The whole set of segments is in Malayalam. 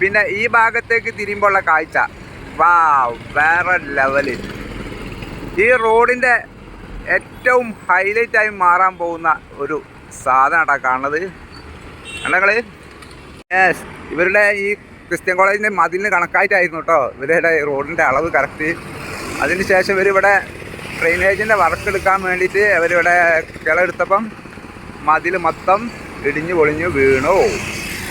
പിന്നെ ഈ ഭാഗത്തേക്ക് തിരിയുമ്പോഴുള്ള കാഴ്ച. വാ വേറെ ലെവൽ ഈ റോഡിന്റെ ഏറ്റവും ഹൈലൈറ്റായി മാറാൻ പോകുന്ന ഒരു സാധനമാട്ടാ കാണുന്നത്. കണ്ടങ്ങൾ യെസ് ഇവരുടെ ഈ ക്രിസ്ത്യൻ കോളേജിന്റെ മതിലിന് കണക്കായിട്ടായിരുന്നു കേട്ടോ ഇവരുടെ റോഡിന്റെ അളവ് കറക്റ്റ് അതിന് ശേഷം ഇവരിവിടെ ഡ്രെയിനേജിന്റെ വർക്ക് എടുക്കാൻ വേണ്ടിയിട്ട് അവരിവിടെ കിളെടുത്തപ്പം മതിൽ മൊത്തം ഇടിഞ്ഞു പൊളിഞ്ഞു വീണു.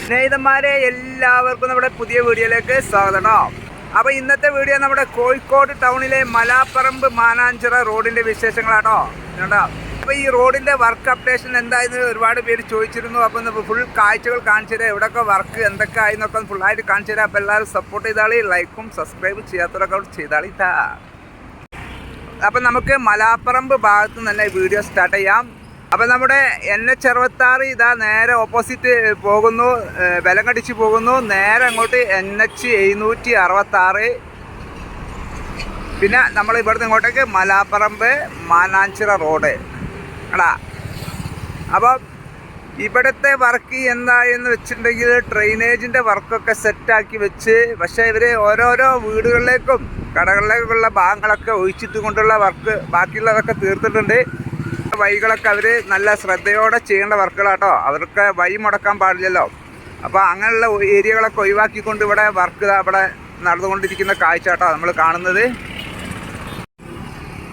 സ്നേഹിതന്മാരെ എല്ലാവർക്കും നമ്മുടെ പുതിയ വീഡിയോയിലേക്ക് സ്വാഗതം. അപ്പോൾ ഇന്നത്തെ വീഡിയോ നമ്മുടെ കോഴിക്കോട് ടൗണിലെ മലാപ്പറമ്പ് മാനാഞ്ചിറ റോഡിന്റെ വിശേഷങ്ങളാട്ടോ. കേട്ടോ അപ്പോൾ ഈ റോഡിന്റെ വർക്ക് അപ്ഡേഷൻ എന്തായെന്ന് ഒരുപാട് പേര് ചോദിച്ചിരുന്നു. അപ്പോൾ ഒന്ന് ഫുൾ കാഴ്ചകൾ കാണിച്ചു തരാം. എവിടെയൊക്കെ വർക്ക് എന്തൊക്കെ ആയി എന്നൊക്കെ ഫുള്ളായിട്ട് കാണിച്ചു തരാം. അപ്പോൾ എല്ലാവരും സപ്പോർട്ട് ചെയ്താളി ലൈക്കും സബ്സ്ക്രൈബും ചെയ്യാത്തവരൊക്കെ ചെയ്താളി താ അപ്പം നമുക്ക് മലാപ്പറമ്പ് ഭാഗത്ത് നിന്ന് തന്നെ വീഡിയോ സ്റ്റാർട്ട് ചെയ്യാം. അപ്പം നമ്മുടെ എൻ എച്ച് അറുപത്താറ് ഇതാ നേരെ ഓപ്പോസിറ്റ് പോകുന്നു ബലം കടിച്ചു പോകുന്നു. നേരെ അങ്ങോട്ട് എൻ എച്ച് എഴുന്നൂറ്റി അറുപത്താറ്. പിന്നെ നമ്മൾ ഇവിടുന്ന് ഇങ്ങോട്ടേക്ക് മലാപ്പറമ്പ് മാനാഞ്ചിറ റോഡ്. എടാ അപ്പം ഇവിടുത്തെ വർക്ക് എന്തായെന്ന് വെച്ചിട്ടുണ്ടെങ്കിൽ ഡ്രെയിനേജിന്റെ വർക്കൊക്കെ സെറ്റാക്കി വെച്ച് പക്ഷേ ഇവർ ഓരോരോ വീടുകളിലേക്കും കടകളിലേക്കുള്ള ഭാഗങ്ങളൊക്കെ ഒഴിച്ചിട്ട് കൊണ്ടുള്ള വർക്ക് ബാക്കിയുള്ളതൊക്കെ തീർത്തിട്ടുണ്ട്. വഴികളൊക്കെ അവർ നല്ല ശ്രദ്ധയോടെ ചെയ്യേണ്ട വർക്കുകളാട്ടോ. അവർക്ക് വഴി മുടക്കാൻ പാടില്ലല്ലോ. അപ്പോൾ അങ്ങനെയുള്ള ഏരിയകളൊക്കെ ഒഴിവാക്കിക്കൊണ്ട് ഇവിടെ വർക്ക് അവിടെ നടന്നുകൊണ്ടിരിക്കുന്ന കാഴ്ച കേട്ടോ നമ്മൾ കാണുന്നത്.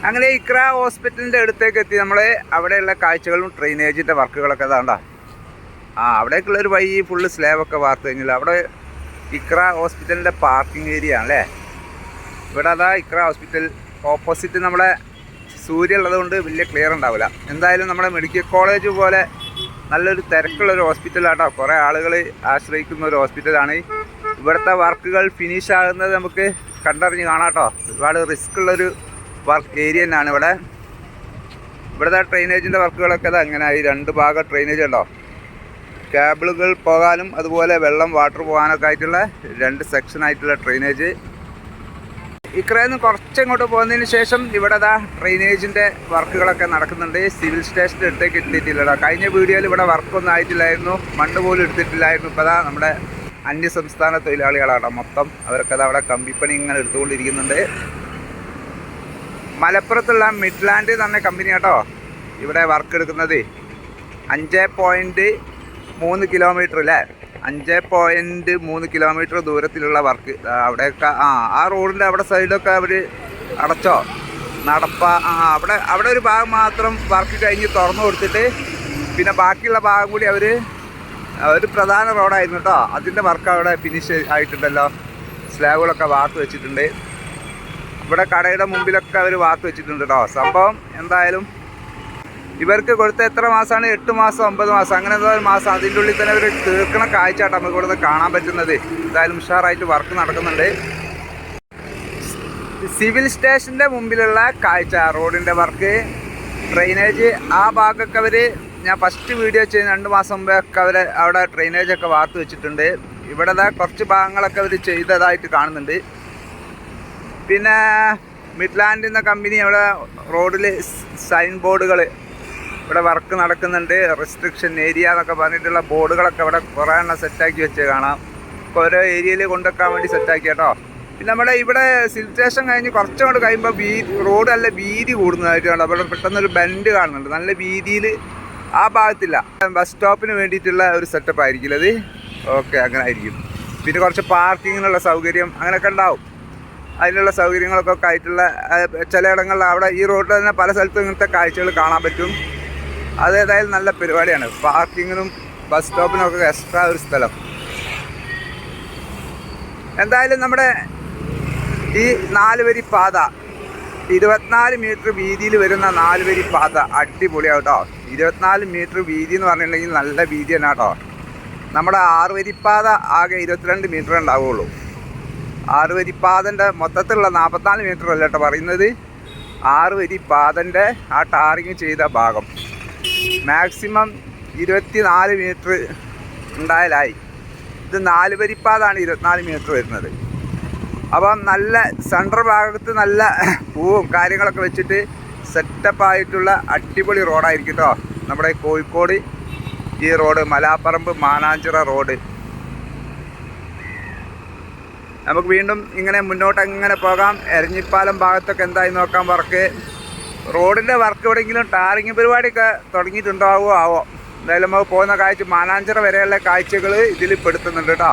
അങ്ങനെ ഇക്ര ഹോസ്പിറ്റലിന്റെ അടുത്തേക്ക് എത്തി നമ്മൾ അവിടെയുള്ള കാഴ്ചകളും ഡ്രെയിനേജിന്റെ വർക്കുകളൊക്കെ ഇതാണ്ടാ ആ അവിടേക്കുള്ളൊരു വഴി ഫുള്ള് സ്ലാബൊക്കെ വാർത്ത് കഴിഞ്ഞില്ല. അവിടെ ഇക്ര ഹോസ്പിറ്റലിന്റെ പാർക്കിംഗ് ഏരിയ ആണല്ലേ? ഇവിടെ അതാ ഇക്ര ഹോസ്പിറ്റൽ. ഓപ്പോസിറ്റ് നമ്മുടെ സൂര്യ ഉള്ളതുകൊണ്ട് വലിയ ക്ലിയർ ഉണ്ടാവില്ല. എന്തായാലും നമ്മുടെ മെഡിക്കൽ കോളേജ് പോലെ നല്ലൊരു തിരക്കുള്ള ഒരു ഹോസ്പിറ്റലാട്ടോ കുറേ ആളുകൾ ആശ്രയിക്കുന്ന ഒരു ഹോസ്പിറ്റലാണ് ഇവിടുത്തെ വർക്കുകൾ ഫിനിഷ് ആകുന്നത് നമുക്ക് കണ്ടറിഞ്ഞ് കാണാട്ടോ ഒരുപാട് റിസ്ക് ഉള്ളൊരു വർക്ക് ഏരിയ തന്നെയാണ് ഇവിടെ. ഇവിടുത്തെ ഡ്രെയിനേജിന്റെ വർക്കുകളൊക്കെ അത് അങ്ങനെ ഈ രണ്ട് ഭാഗം ഡ്രെയിനേജ് ഉണ്ടോ? കേബിളുകൾ പോകാനും അതുപോലെ വെള്ളം വാട്ടർ പോകാനൊക്കെ ആയിട്ടുള്ള രണ്ട് സെക്ഷൻ ആയിട്ടുള്ള ഡ്രെയിനേജ് ഇക്കറയിൽ നിന്ന് കുറച്ചങ്ങോട്ട് പോകുന്നതിന് ശേഷം ഇവിടെ ദാ ഡ്രെയിനേജിന്റെ വർക്കുകളൊക്കെ നടക്കുന്നുണ്ട്. സിവിൽ സ്റ്റേഷന്റെ അടുത്തേക്ക് എത്തിയിട്ടില്ലടാ. കഴിഞ്ഞ വീഡിയോയിൽ ഇവിടെ വർക്കൊന്നും ആയിട്ടില്ലായിരുന്നു. മണ്ണ് പോലും എടുത്തിട്ടില്ലായിരുന്നു. ഇപ്പോൾ ദാ നമ്മുടെ അന്യസംസ്ഥാന തൊഴിലാളികളാണ് മൊത്തം. അവരൊക്കെ ദാ അവിടെ കമ്പിപ്പണി ഇങ്ങനെ എടുത്തുകൊണ്ടിരിക്കുന്നുണ്ട്. മലപ്പുറത്തുള്ള മിഡ്ലാൻഡ് തന്നെ കമ്പനി കേട്ടോ ഇവിടെ വർക്ക് എടുക്കുന്നത്. അഞ്ച് പോയിന്റ് മൂന്ന് കിലോമീറ്റർ അല്ലേ അഞ്ച് പോയിന്റ് മൂന്ന് കിലോമീറ്റർ ദൂരത്തിലുള്ള വർക്ക്. അവിടെയൊക്കെ ആ ആ റോഡിന്റെ അവിടെ സൈഡൊക്കെ അവർ അടച്ചോ? നടപ്പ ആ അവിടെ അവിടെ ഒരു ഭാഗം മാത്രം വർക്ക് കഴിഞ്ഞ് തുറന്നു കൊടുത്തിട്ട് പിന്നെ ബാക്കിയുള്ള ഭാഗം കൂടി അവർ ഒരു പ്രധാന റോഡായിരുന്നു കേട്ടോ അതിന്റെ വർക്ക് അവിടെ ഫിനിഷ് ആയിട്ടുണ്ടല്ലോ. സ്ലാബുകളൊക്കെ വാർത്ത് വെച്ചിട്ടുണ്ട്. ഇവിടെ കടയുടെ മുമ്പിലൊക്കെ അവർ വാർത്ത് വെച്ചിട്ടുണ്ട് കേട്ടോ സംഭവം എന്തായാലും ഇവർക്ക് കൊടുത്ത എത്ര മാസമാണ്? എട്ട് മാസം ഒമ്പത് മാസം. അങ്ങനെ എന്തോ മാസം അതിന്റെ ഉള്ളിൽ തന്നെ അവർ തീർക്കണ കാഴ്ചയായിട്ട് നമുക്ക് ഇവിടെ കാണാൻ പറ്റുന്നത്. എന്തായാലും ഉഷാറായിട്ട് വർക്ക് നടക്കുന്നുണ്ട്. സിവിൽ സ്റ്റേഷന്റെ മുമ്പിലുള്ള കാഴ്ച റോഡിന്റെ വർക്ക് ഡ്രെയിനേജ് ആ ഭാഗമൊക്കെ അവർ ഞാൻ ഫസ്റ്റ് വീഡിയോ ചെയ്യുന്ന രണ്ട് മാസം മുമ്പേ ഒക്കെ അവർ അവിടെ ഡ്രെയിനേജൊക്കെ വാർത്ത് വെച്ചിട്ടുണ്ട്. ഇവിടെ കുറച്ച് ഭാഗങ്ങളൊക്കെ അവർ ചെയ്തതായിട്ട് കാണുന്നുണ്ട്. പിന്നെ മിഡ്ലാൻഡ് എന്ന കമ്പനി അവിടെ റോഡിൽ സൈൻ ബോർഡുകൾ ഇവിടെ വർക്ക് നടക്കുന്നുണ്ട്. റെസ്ട്രിക്ഷൻ ഏരിയ എന്നൊക്കെ പറഞ്ഞിട്ടുള്ള ബോർഡുകളൊക്കെ ഇവിടെ കുറേ എണ്ണം സെറ്റാക്കി വെച്ച് കാണാം. ഓരോ ഏരിയയിൽ കൊണ്ടുവെക്കാൻ വേണ്ടി സെറ്റാക്കി കേട്ടോ. പിന്നെ നമ്മുടെ ഇവിടെ സിൽ സ്റ്റേഷൻ കഴിഞ്ഞ് കുറച്ചുകൊണ്ട് കഴിയുമ്പോൾ വീ റോഡ് നല്ല വീതി കൂടുന്നതായിട്ട് കാണാം അവിടെ പെട്ടെന്നൊരു ബെൻഡ് കാണുന്നുണ്ട്. നല്ല വീതിയിൽ ആ ഭാഗത്തില്ല. ബസ് സ്റ്റോപ്പിന് വേണ്ടിയിട്ടുള്ള ഒരു സെറ്റപ്പ് ആയിരിക്കില്ല അത്. ഓക്കെ അങ്ങനെ ആയിരിക്കും. പിന്നെ കുറച്ച് പാർക്കിങ്ങിനുള്ള സൗകര്യം അങ്ങനെയൊക്കെ ഉണ്ടാവും. അതിനുള്ള സൗകര്യങ്ങളൊക്കെ ആയിട്ടുള്ള ചിലയിടങ്ങളിൽ അവിടെ ഈ റോഡിൽ തന്നെ പല സ്ഥലത്തും ഇങ്ങനത്തെ കാഴ്ചകൾ കാണാൻ പറ്റും. അത് ഏതായാലും നല്ല പരിപാടിയാണ്. പാർക്കിങ്ങിനും ബസ് സ്റ്റോപ്പിനും ഒക്കെ എക്സ്ട്രാ ഒരു സ്ഥലം. എന്തായാലും നമ്മുടെ ഈ നാല് വരി പാത ഇരുപത്തിനാല് മീറ്റർ വീതിയിൽ വരുന്ന നാല് വരി പാത അടിപൊളിയാണ് കേട്ടോ ഇരുപത്തിനാല് മീറ്റർ വീതി എന്ന് പറഞ്ഞിട്ടുണ്ടെങ്കിൽ നല്ല വീതി തന്നെ കേട്ടോ നമ്മുടെ ആറ് വരിപ്പാത ആകെ ഇരുപത്തിരണ്ട് മീറ്റർ ഉണ്ടാവുകയുള്ളൂ ആറ് വരി പാതന്റെ മൊത്തത്തിലുള്ള നാൽപ്പത്തിനാല് മീറ്റർ അല്ല കേട്ടോ പറയുന്നത് പാതന്റെ ആ ടാറിങ് ചെയ്ത ഭാഗം. മാക്സിമം ഇരുപത്തി നാല് മീറ്റർ ഉണ്ടായാലായി. ഇത് നാല് വരിപ്പാതാണ് ഇരുപത്തിനാല് മീറ്റർ വരുന്നത്. അപ്പം നല്ല സെൻട്രൽ ഭാഗത്ത് നല്ല പൂവും കാര്യങ്ങളൊക്കെ വെച്ചിട്ട് സെറ്റപ്പ് ആയിട്ടുള്ള അടിപൊളി റോഡായിരിക്കും കേട്ടോ നമ്മുടെ കോഴിക്കോട് ഈ റോഡ് മലാപ്പറമ്പ് മാനാഞ്ചിറ റോഡ് നമുക്ക് വീണ്ടും ഇങ്ങനെ മുന്നോട്ട് എങ്ങനെ പോകാം. എരഞ്ഞിപ്പാലം ഭാഗത്തൊക്കെ എന്തായി നോക്കാം വർക്ക്. റോഡിന്റെ വർക്ക് എവിടെയെങ്കിലും ടാറിങ് പരിപാടിയൊക്കെ തുടങ്ങിയിട്ടുണ്ടാവുമോ? ആവോ? എന്തായാലും നമുക്ക് പോകുന്ന കാഴ്ച മാനാഞ്ചിറ വരെയുള്ള കാഴ്ചകൾ ഇതിൽ പെടുത്തുന്നുണ്ട് കേട്ടോ.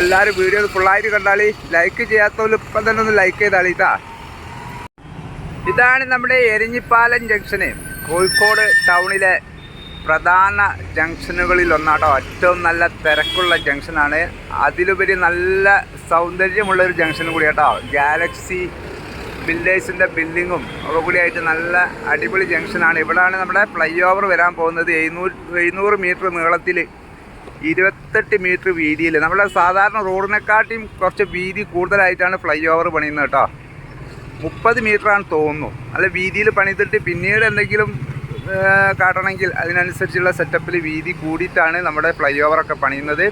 എല്ലാവരും വീഡിയോ ഫുള്ളായിട്ട് കണ്ടാളി ലൈക്ക് ചെയ്യാത്തവർ ഇപ്പം തന്നെ ഒന്ന് ലൈക്ക് ചെയ്താളി കേട്ടാ ഇതാണ് നമ്മുടെ എരിഞ്ഞിപ്പാലം ജംഗ്ഷന് കോഴിക്കോട് ടൗണിലെ പ്രധാന ജംഗ്ഷനുകളിൽ ഒന്നാട്ടോ. ഏറ്റവും നല്ല തിരക്കുള്ള ജംഗ്ഷനാണ് അതിലുപരി നല്ല സൗന്ദര്യമുള്ള ഒരു ജംഗ്ഷൻ കൂടി കേട്ടോ ഗാലക്സി ബിൽഡേഴ്സിന്റെ ബിൽഡിങ്ങും ഒക്കെ കൂടിയായിട്ട് നല്ല അടിപൊളി ജംഗ്ഷനാണ്. ഇവിടെയാണ് നമ്മുടെ ഫ്ലൈ ഓവർ വരാൻ പോകുന്നത്. എഴുന്നൂറ് എഴുന്നൂറ് മീറ്റർ നീളത്തിൽ ഇരുപത്തെട്ട് മീറ്റർ വീതിയിൽ. നമ്മുടെ സാധാരണ റോഡിനെക്കാട്ടിയും കുറച്ച് വീതി കൂടുതലായിട്ടാണ് ഫ്ലൈ ഓവർ പണിയുന്നത് കേട്ടോ. മുപ്പത് മീറ്ററാണ് തോന്നുന്നു. അല്ല വീതിയിൽ പണിതിട്ട് പിന്നീട് എന്തെങ്കിലും കാട്ടണമെങ്കിൽ അതിനനുസരിച്ചുള്ള സെറ്റപ്പിൽ വീതി കൂടിയിട്ടാണ് നമ്മുടെ ഫ്ലൈ ഓവറൊക്കെ പണിയുന്നത്.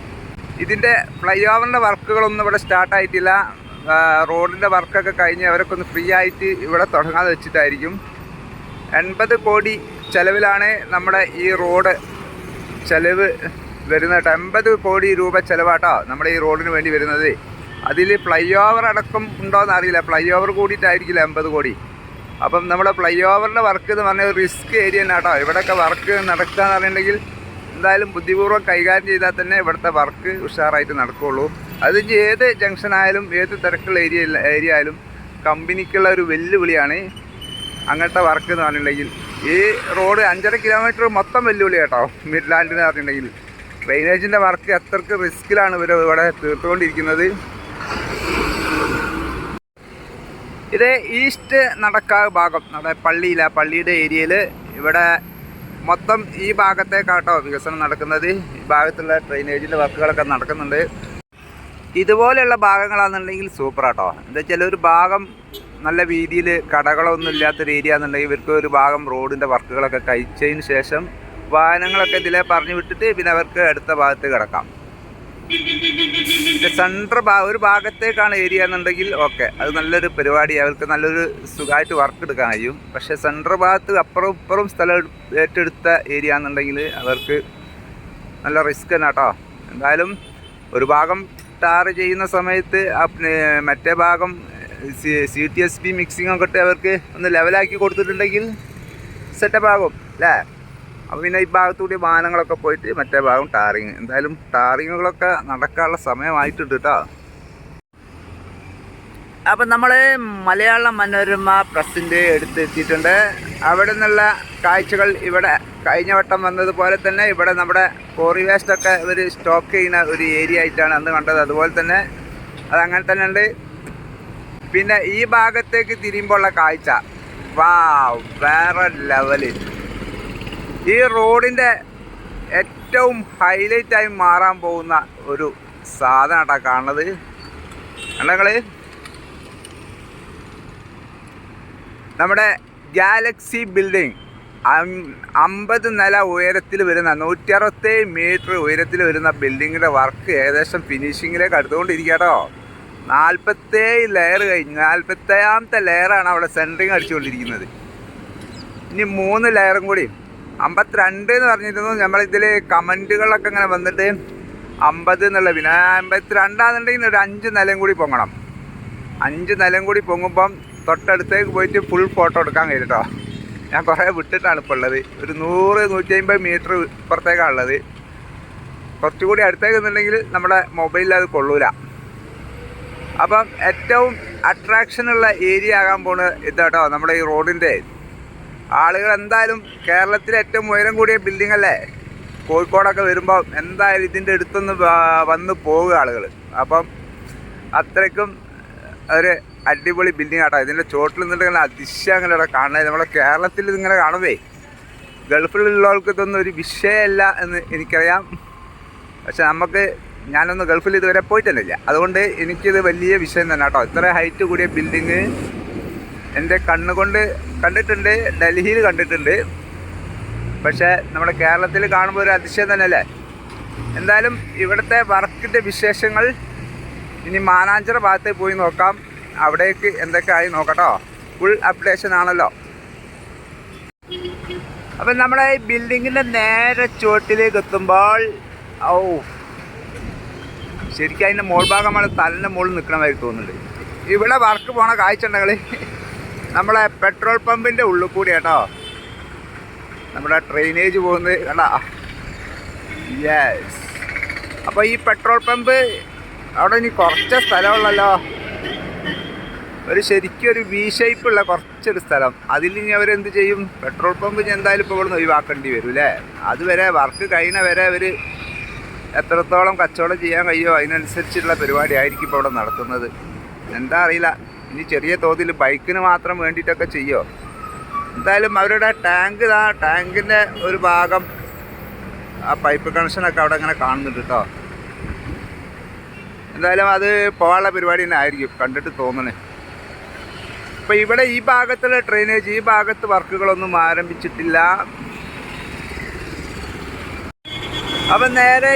ഇതിന്റെ ഫ്ലൈ ഓവറിന്റെ വർക്കുകളൊന്നും ഇവിടെ സ്റ്റാർട്ടായിട്ടില്ല റോഡിന്റെ വർക്കൊക്കെ കഴിഞ്ഞ് അവരൊക്കെ ഒന്ന് ഫ്രീ ആയിട്ട് ഇവിടെ തുടങ്ങാതെ വെച്ചിട്ടായിരിക്കും. എൺപത് കോടി ചിലവിലാണ് നമ്മുടെ ഈ റോഡ് ചിലവ് വരുന്നത് കേട്ടോ. എൺപത് കോടി രൂപ ചിലവാട്ടോ നമ്മുടെ ഈ റോഡിന് വേണ്ടി വരുന്നത്. അതിൽ ഫ്ലൈ ഓവർ അടക്കം ഉണ്ടോയെന്ന് അറിയില്ല. ഫ്ലൈ ഓവർ കൂടിയിട്ടായിരിക്കില്ല എൺപത് കോടി. അപ്പം നമ്മുടെ ഫ്ലൈ ഓവറിന്റെ വർക്ക് എന്ന് പറഞ്ഞാൽ റിസ്ക് ഏരിയ തന്നെ കേട്ടോ. ഇവിടെയൊക്കെ വർക്ക് നടക്കുക എന്ന് എന്തായാലും ബുദ്ധിപൂർവം കൈകാര്യം ചെയ്താൽ തന്നെ ഇവിടുത്തെ വർക്ക് ഉഷാറായിട്ട് നടക്കുകയുള്ളൂ അത് ഏത് ജംഗ്ഷൻ ആയാലും ഏത് തിരക്കുള്ള ഏരിയ ഏരിയ ആയാലും കമ്പനിക്കുള്ള ഒരു വെല്ലുവിളിയാണ് അങ്ങനത്തെ വർക്ക് എന്ന് പറഞ്ഞിട്ടുണ്ടെങ്കിൽ. ഈ റോഡ് അഞ്ചര കിലോമീറ്റർ മൊത്തം വെല്ലുവിളി കേട്ടോ മിഡ്ലാൻഡ് എന്ന് പറഞ്ഞിട്ടുണ്ടെങ്കിൽ ഡ്രെയിനേജിന്റെ വർക്ക് അത്രയ്ക്ക് റിസ്ക്കിലാണ് ഇവർ ഇവിടെ തീർത്തുകൊണ്ടിരിക്കുന്നത്. ഇത് ഈസ്റ്റ് നടക്കാവ് ഭാഗം നമ്മുടെ പള്ളിയില പള്ളിയുടെ ഏരിയയിൽ ഇവിടെ മൊത്തം ഈ ഭാഗത്തേക്കാട്ടോ വികസനം നടക്കുന്നത്. ഈ ഭാഗത്തുള്ള ഡ്രെയിനേജിന്റെ വർക്കുകളൊക്കെ നടക്കുന്നുണ്ട്. ഇതുപോലെയുള്ള ഭാഗങ്ങളാണെന്നുണ്ടെങ്കിൽ സൂപ്പർ ആട്ടോ എന്താ വെച്ചാൽ ഒരു ഭാഗം നല്ല രീതിയിൽ കടകളൊന്നും ഇല്ലാത്തൊരു ഏരിയ എന്നുണ്ടെങ്കിൽ ഇവർക്ക് ഒരു ഭാഗം റോഡിന്റെ വർക്കുകളൊക്കെ കഴിച്ചതിന് ശേഷം വാഹനങ്ങളൊക്കെ ഇതിലെ പറഞ്ഞു വിട്ടിട്ട് പിന്നെ അവർക്ക് അടുത്ത ഭാഗത്ത് കിടക്കാം. സെൻട്രൽ ഭാ ഒരു ഭാഗത്തേക്കാണ് ഏരിയ എന്നുണ്ടെങ്കിൽ ഓക്കെ അത് നല്ലൊരു പരിപാടി അവർക്ക് നല്ലൊരു സുഖമായിട്ട് വർക്ക് എടുക്കാൻ കഴിയും. പക്ഷേ സെൻട്രൽ ഭാഗത്ത് അപ്പുറം ഇപ്പുറം സ്ഥലം ഏറ്റെടുത്ത ഏരിയ എന്നുണ്ടെങ്കിൽ അവർക്ക് നല്ല റിസ്ക് തന്നെ കേട്ടോ എന്തായാലും ഒരു ഭാഗം ടാർ ചെയ്യുന്ന സമയത്ത് മറ്റേ ഭാഗം C T S P mixing ഒക്കെ ഇട്ട് അവർക്ക് ഒന്ന് ലെവലാക്കി കൊടുത്തിട്ടുണ്ടെങ്കിൽ സെറ്റപ്പ് ആകും അല്ലേ അപ്പോൾ പിന്നെ ഈ ഭാഗത്തുകൂടി വാഹനങ്ങളൊക്കെ പോയിട്ട് മറ്റേ ഭാഗം ടാറിങ്. എന്തായാലും ടാറിങ്ങുകളൊക്കെ നടക്കാനുള്ള സമയമായിട്ടുണ്ട് കേട്ടോ അപ്പം നമ്മൾ മലയാള മനോരമ പ്രസിന്റെ എടുത്തെത്തിയിട്ടുണ്ട് അവിടെ നിന്നുള്ള കാഴ്ചകൾ ഇവിടെ കഴിഞ്ഞ വട്ടം വന്നതുപോലെ തന്നെ ഇവിടെ നമ്മുടെ കോറി വേസ്റ്റൊക്കെ ഇവർ സ്റ്റോക്ക് ചെയ്യുന്ന ഒരു ഏരിയ ആയിട്ടാണ് അന്ന് കണ്ടത്. അതുപോലെ തന്നെ അത് അങ്ങനെ തന്നെ ഉണ്ട്. പിന്നെ ഈ ഭാഗത്തേക്ക് തിരിയുമ്പോഴുള്ള കാഴ്ച. വാ വേറെ ലെവൽ ഈ റോഡിന്റെ ഏറ്റവും ഹൈലൈറ്റായി മാറാൻ പോകുന്ന ഒരു സാധനമാട്ടാ കാണുന്നത്. കണ്ടങ്ങൾ നമ്മുടെ ഗാലക്സി ബിൽഡിംഗ് അമ്പത് നില ഉയരത്തിൽ വരുന്ന നൂറ്റി അറുപത്തേഴ് മീറ്റർ ഉയരത്തിൽ വരുന്ന ബിൽഡിങ്ങിന്റെ വർക്ക് ഏകദേശം ഫിനിഷിങ്ങിലേക്ക് അടുത്തുകൊണ്ടിരിക്കട്ടോ നാൽപ്പത്തേഴ് ലെയർ കഴിഞ്ഞ് നാൽപ്പത്തേഴാമത്തെ ലെയറാണ് അവിടെ സെന്ററിങ് അടിച്ചുകൊണ്ടിരിക്കുന്നത്. ഇനി മൂന്ന് ലെയറും കൂടി. അമ്പത്തിരണ്ട് എന്ന് പറഞ്ഞിരുന്നു നമ്മളിതിൽ കമന്റുകളൊക്കെ ഇങ്ങനെ വന്നിട്ട് അമ്പത് എന്നുള്ള പിന്നെ അമ്പത്തിരണ്ടാന്നുണ്ടെങ്കിൽ ഒരു അഞ്ച് നിലയും കൂടി പൊങ്ങണം. അഞ്ച് നിലയും കൂടി പൊങ്ങുമ്പം തൊട്ടടുത്തേക്ക് പോയിട്ട് ഫുൾ ഫോട്ടോ എടുക്കാൻ കഴിയും കേട്ടോ ഞാൻ കുറേ വിട്ടിട്ടാണ് ഇപ്പോൾ ഉള്ളത്. ഒരു നൂറ് നൂറ്റി അമ്പത് മീറ്റർ ഇപ്പുറത്തേക്കാണ് ഉള്ളത്. കുറച്ചുകൂടി അടുത്തേക്ക് എന്നുണ്ടെങ്കിൽ നമ്മുടെ മൊബൈലിൽ അത് കൊള്ളൂല. അപ്പം ഏറ്റവും അട്രാക്ഷനുള്ള ഏരിയ ആകാൻ പോണ ഇതാട്ടോ നമ്മുടെ ഈ റോഡിന്റെ. ആളുകൾ എന്തായാലും കേരളത്തിലെ ഏറ്റവും ഉയരം കൂടിയ ബിൽഡിംഗ് അല്ലേ? കോഴിക്കോടൊക്കെ വരുമ്പോൾ എന്തായാലും ഇതിന്റെ അടുത്തൊന്ന് വ- വന്ന് പോവുക ആളുകൾ അപ്പം അത്രയ്ക്കും ഒരു അടിപൊളി ബിൽഡിംഗ് ആട്ടോ. ഇതിന്റെ ചോട്ടിൽ നിന്നിട്ട് അങ്ങനെ ഇവിടെ കാണുന്നത്. നമ്മുടെ കേരളത്തിൽ ഇതിങ്ങനെ കാണുവേ. ഗൾഫിലുള്ളവർക്ക് ഇതൊന്നും ഒരു വിഷയമല്ല എന്ന് എനിക്കറിയാം. പക്ഷെ നമുക്ക് ഞാനൊന്ന് ഗൾഫിൽ ഇതുവരെ പോയിട്ടൊന്നുമില്ല. അതുകൊണ്ട് എനിക്കിത് വലിയ വിഷയം തന്നെ കേട്ടോ ഇത്ര ഹൈറ്റ് കൂടിയ ബിൽഡിങ് എന്റെ കണ്ണുകൊണ്ട് കണ്ടിട്ടുണ്ട് ഡൽഹിയിൽ കണ്ടിട്ടുണ്ട്. പക്ഷേ നമ്മുടെ കേരളത്തിൽ കാണുമ്പോൾ ഒരു അതിശയം തന്നെയല്ലേ എന്തായാലും ഇവിടുത്തെ വർക്കിന്റെ വിശേഷങ്ങൾ ഇനി മാനാഞ്ചിറ ഭാഗത്ത് പോയി നോക്കാം. അവിടേക്ക് എന്തൊക്കെ ആയി നോക്കട്ടോ? ഫുൾ അപ്ഡേഷൻ ആണല്ലോ. അപ്പം നമ്മുടെ ഈ ബിൽഡിങ്ങിന്റെ നേരെ ചുവട്ടിലേക്ക് എത്തുമ്പോൾ ഔ ശരിക്കും അതിന്റെ മോൾ ഭാഗമാണ് നമ്മളെ തലന്റെ മുകളിൽ നിൽക്കണമാതിരി തോന്നുന്നുണ്ട്. ഇവിടെ വർക്ക് പോണ കാഴ്ച ഉണ്ടെങ്കിൽ നമ്മളെ പെട്രോൾ പമ്പിന്റെ ഉള്ളിൽ കൂടി കേട്ടോ. നമ്മുടെ ട്രെയിനേജ് പോകുന്നത് കണ്ടാ? യെസ് അപ്പോൾ ഈ പെട്രോൾ പമ്പ് അവിടെ ഇനി കുറച്ച് സ്ഥലമുള്ളല്ലോ ഒരു ശരിക്കും ഒരു വി ഷേപ്പുള്ള കുറച്ചൊരു സ്ഥലം. അതിൽ ഇനി അവരെന്ത് ചെയ്യും? പെട്രോൾ പമ്പ് ഇനി എന്തായാലും ഇപ്പോൾ ഇവിടുന്ന് ഒഴിവാക്കേണ്ടി വരും അല്ലേ അതുവരെ വർക്ക് കഴിയുന്ന വരെ അവർ എത്രത്തോളം കച്ചവടം ചെയ്യാൻ കഴിയുമോ അതിനനുസരിച്ചുള്ള പരിപാടി ആയിരിക്കും ഇപ്പോൾ ഇവിടെ നടത്തുന്നത്. എന്താ അറിയില്ല. ഇനി ചെറിയ തോതിൽ ബൈക്കിന് മാത്രം വേണ്ടിയിട്ടൊക്കെ ചെയ്യുമോ എന്തായാലും അവരുടെ ടാങ്ക് ഇതാ ടാങ്കിന്റെ ഒരു ഭാഗം ആ പൈപ്പ് കണക്ഷനൊക്കെ അവിടെ ഇങ്ങനെ കാണുന്നുണ്ട് കേട്ടോ എന്തായാലും അത് പോകാനുള്ള പരിപാടി തന്നെ ആയിരിക്കും. കണ്ടിട്ട് തോന്നണേ. ഇപ്പം ഇവിടെ ഈ ഭാഗത്തുള്ള ഡ്രെയിനേജ് ഈ ഭാഗത്ത് വർക്കുകളൊന്നും ആരംഭിച്ചിട്ടില്ല. അപ്പം നേരെ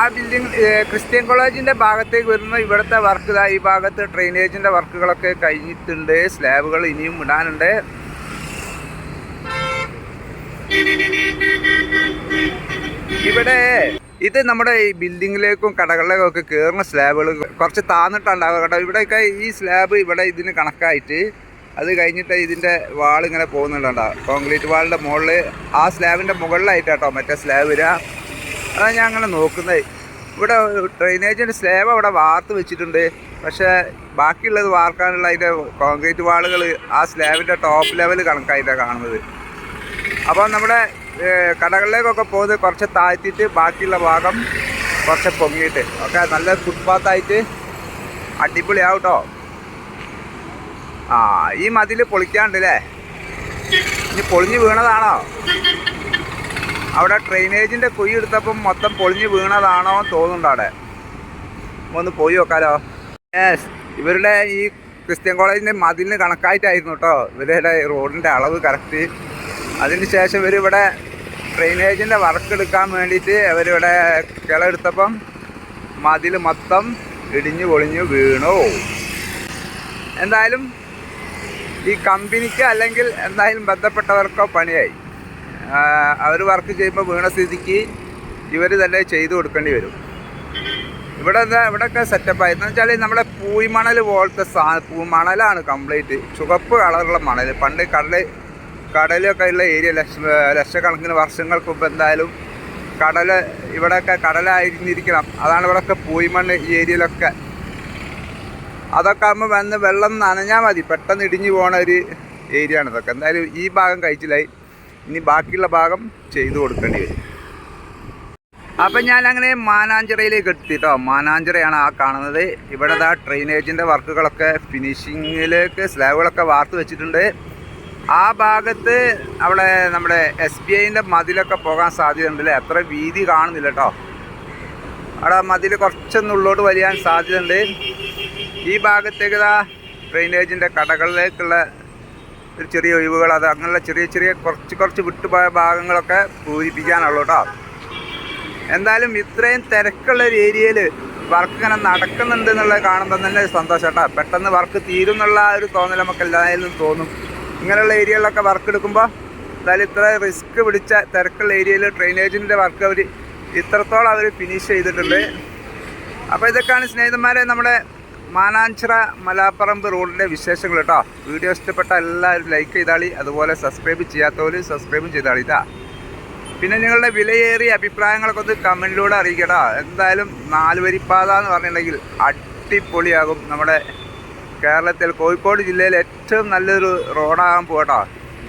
ആ ബിൽഡിംഗ് ക്രിസ്ത്യൻ കോളേജിന്റെ ഭാഗത്തേക്ക് വരുന്ന ഇവിടുത്തെ വർക്ക് ഈ ഭാഗത്ത് ഡ്രെയിനേജിന്റെ വർക്കുകളൊക്കെ കഴിഞ്ഞിട്ടുണ്ട്. സ്ലാബുകൾ ഇനിയും ഇടാനുണ്ട്. ഇവിടെ ഇത് നമ്മുടെ ഈ ബിൽഡിങ്ങിലേക്കും കടകളിലേക്കും ഒക്കെ കയറുന്ന സ്ലാബുകൾ കുറച്ച് താന്നിട്ടുണ്ടാവുക കേട്ടോ. ഇവിടെയൊക്കെ ഈ സ്ലാബ് ഇവിടെ ഇതിന് കണക്കായിട്ട് അത് കഴിഞ്ഞിട്ട് ഇതിന്റെ വാൾ ഇങ്ങനെ പോകുന്നുണ്ടോ കോൺക്രീറ്റ് വാളിന്റെ മുകളിൽ ആ സ്ലാബിന്റെ മുകളിലായിട്ടാട്ടോ മറ്റേ സ്ലാബ് വരിക. അതാണ് ഞാൻ അങ്ങനെ നോക്കുന്നത്. ഇവിടെ ഡ്രെയിനേജിന്റെ സ്ലാബ് അവിടെ വാർത്ത് വെച്ചിട്ടുണ്ട്. പക്ഷേ ബാക്കിയുള്ളത് വാർക്കാനുള്ള അതിന്റെ കോൺക്രീറ്റ് വാളുകൾ ആ സ്ലാബിന്റെ ടോപ്പ് ലെവൽ കണക്കായിട്ടാണ് കാണുന്നത്. അപ്പോൾ നമ്മുടെ കടകളിലേക്കൊക്കെ പോകുന്നത് കുറച്ച് താഴ്ത്തിയിട്ട് ബാക്കിയുള്ള ഭാഗം കുറച്ച് പൊങ്ങിയിട്ട്. ഒക്കെ നല്ല ഫുട്പാത്തായിട്ട് അടിപൊളിയാവും കേട്ടോ ആ ഈ മതിൽ പൊളിക്കാണ്ടല്ലേ ഇനി പൊളിഞ്ഞു വീണതാണോ? അവിടെ ഡ്രെയിനേജിന്റെ കുഴി എടുത്തപ്പം മൊത്തം പൊളിഞ്ഞു വീണതാണോ തോന്നുന്നുണ്ട് അവിടെ. ഒന്ന് പോയി നോക്കാലോ. യെസ് ഇവരുടെ ഈ ക്രിസ്ത്യൻ കോളേജിന്റെ മതിലിന് കണക്കായിട്ടായിരുന്നു കേട്ടോ. ഇവരുടെ റോഡിന്റെ അളവ് കറക്റ്റ് അതിന് ശേഷം ഇവരിവിടെ ഡ്രെയിനേജിന്റെ വർക്ക് എടുക്കാൻ വേണ്ടിയിട്ട് അവരിവിടെ കിളെടുത്തപ്പം മതിൽ മൊത്തം ഇടിഞ്ഞു പൊളിഞ്ഞു വീണു. എന്തായാലും ഈ കമ്പനിക്ക് അല്ലെങ്കിൽ എന്തായാലും ബന്ധപ്പെട്ടവർക്കോ പണിയായി. അവർ വർക്ക് ചെയ്യുമ്പോൾ വീണ സ്ഥിതിക്ക് ഇവർ തന്നെ ചെയ്തു കൊടുക്കേണ്ടി വരും. ഇവിടെ എന്താ ഇവിടെയൊക്കെ സെറ്റപ്പായി എന്ന് വെച്ചാൽ നമ്മുടെ പൂയ്മണൽ പോലത്തെ സാ പൂ മണലാണ് കംപ്ലീറ്റ് ചുവപ്പ് കളറുള്ള മണൽ പണ്ട് കടൽ കടലൊക്കെ ഉള്ള ഏരിയ ലക്ഷ ലക്ഷക്കണക്കിന് വർഷങ്ങൾക്ക് മുമ്പ് എന്തായാലും കടൽ ഇവിടെയൊക്കെ കടലായിരുന്നിരിക്കണം അതാണ് ഇവിടെയൊക്കെ പൂയ്മണ്ണ് ഈ ഏരിയയിലൊക്കെ അതൊക്കെ ആകുമ്പോൾ വന്ന് വെള്ളം നനഞ്ഞാൽ മതി. പെട്ടെന്ന് ഇടിഞ്ഞു പോണ ഒരു ഏരിയ ആണ് ഇതൊക്കെ. എന്തായാലും ഈ ഭാഗം കഴിച്ചിലായി ഇനി ബാക്കിയുള്ള ഭാഗം ചെയ്തു കൊടുക്കേണ്ടി വരും. അപ്പം ഞാൻ അങ്ങനെ മാനാഞ്ചിറയിലേക്ക് എത്തി കേട്ടോ മാനാഞ്ചിറയാണ് ആ കാണുന്നത്. ഇവിടെ ആ ഡ്രെയിനേജിന്റെ വർക്കുകളൊക്കെ ഫിനിഷിങ്ങിലേക്ക് സ്ലാബുകളൊക്കെ വാർത്ത് വെച്ചിട്ടുണ്ട്. ആ ഭാഗത്ത് അവിടെ നമ്മുടെ എസ് ബി ഐന്റെ മതിലൊക്കെ പോകാൻ സാധ്യതയുണ്ടല്ലേ? അത്ര വീതി കാണുന്നില്ല കേട്ടോ അവിടെ മതിൽ കുറച്ചൊന്നുള്ളോട്ട് വലിയാൻ സാധ്യതയുണ്ട്. ഈ ഭാഗത്തേക്ക് ഇതാ ഡ്രെയിനേജിന്റെ കടകളിലേക്കുള്ള ഒരു ചെറിയ ഒഴിവുകൾ. അത് അങ്ങനെയുള്ള ചെറിയ ചെറിയ കുറച്ച് കുറച്ച് വിട്ടുപോയ ഭാഗങ്ങളൊക്കെ പൂരിപ്പിക്കാനുള്ളൂ കേട്ടോ എന്തായാലും ഇത്രയും തിരക്കുള്ള ഒരു ഏരിയയിൽ വർക്ക് ഇങ്ങനെ നടക്കുന്നുണ്ട് എന്നുള്ളത് കാണുമ്പോൾ തന്നെ ഒരു സന്തോഷം കേട്ടോ. പെട്ടെന്ന് വർക്ക് തീരും എന്നുള്ള ആ ഒരു തോന്നൽ നമുക്ക് എല്ലാവരും തോന്നും. ഇങ്ങനെയുള്ള ഏരിയകളിലൊക്കെ വർക്ക് എടുക്കുമ്പോൾ എന്തായാലും ഇത്ര റിസ്ക് പിടിച്ച തിരക്കുള്ള ഏരിയയിൽ ഡ്രെയിനേജിന്റെ വർക്ക് അവർ ഇത്രത്തോളം അവർ ഫിനിഷ് ചെയ്തിട്ടുണ്ട്. അപ്പോൾ ഇതൊക്കെയാണ് സ്നേഹിതന്മാരെ നമ്മുടെ മാനാഞ്ചിറ മലാപ്പറമ്പ് റോഡിന്റെ വിശേഷങ്ങൾ കേട്ടോ. വീഡിയോ ഇഷ്ടപ്പെട്ട എല്ലാവരും ലൈക്ക് ചെയ്താളി. അതുപോലെ സബ്സ്ക്രൈബ് ചെയ്യാത്തവർ സബ്സ്ക്രൈബും ചെയ്താളി ഇതാ പിന്നെ നിങ്ങളുടെ വിലയേറിയ അഭിപ്രായങ്ങളൊക്കെ ഒന്ന് കമന്റിലൂടെ അറിയിക്കട്ടോ എന്തായാലും നാല് വരിപ്പാത എന്ന് പറഞ്ഞിട്ടുണ്ടെങ്കിൽ അടിപൊളിയാകും നമ്മുടെ കേരളത്തിൽ. കോഴിക്കോട് ജില്ലയിൽ ഏറ്റവും നല്ലൊരു റോഡാകാൻ പോകട്ടോ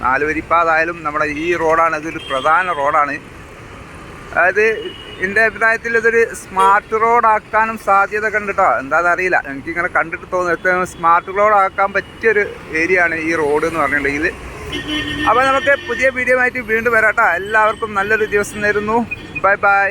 നാല് വരിപ്പാത ആയാലും നമ്മുടെ ഈ റോഡാണ് ഇതൊരു പ്രധാന റോഡാണ് അതായത് എന്റെ അഭിപ്രായത്തിൽ ഇതൊരു സ്മാർട്ട് റോഡ് ആക്കാനും സാധ്യത കണ്ടിട്ടോ എന്താന്ന് അറിയില്ല. എനിക്കിങ്ങനെ കണ്ടിട്ട് തോന്നുന്നു. സ്മാർട്ട് റോഡ് ആക്കാൻ പറ്റിയൊരു ഏരിയ ആണ് ഈ റോഡ് എന്ന് പറഞ്ഞിട്ടുണ്ടെങ്കിൽ. അപ്പോൾ നമുക്ക് പുതിയ വീഡിയോ ആയിട്ട് വീണ്ടും വരാട്ടോ എല്ലാവർക്കും നല്ലൊരു ദിവസം നേരുന്നു. Bye bye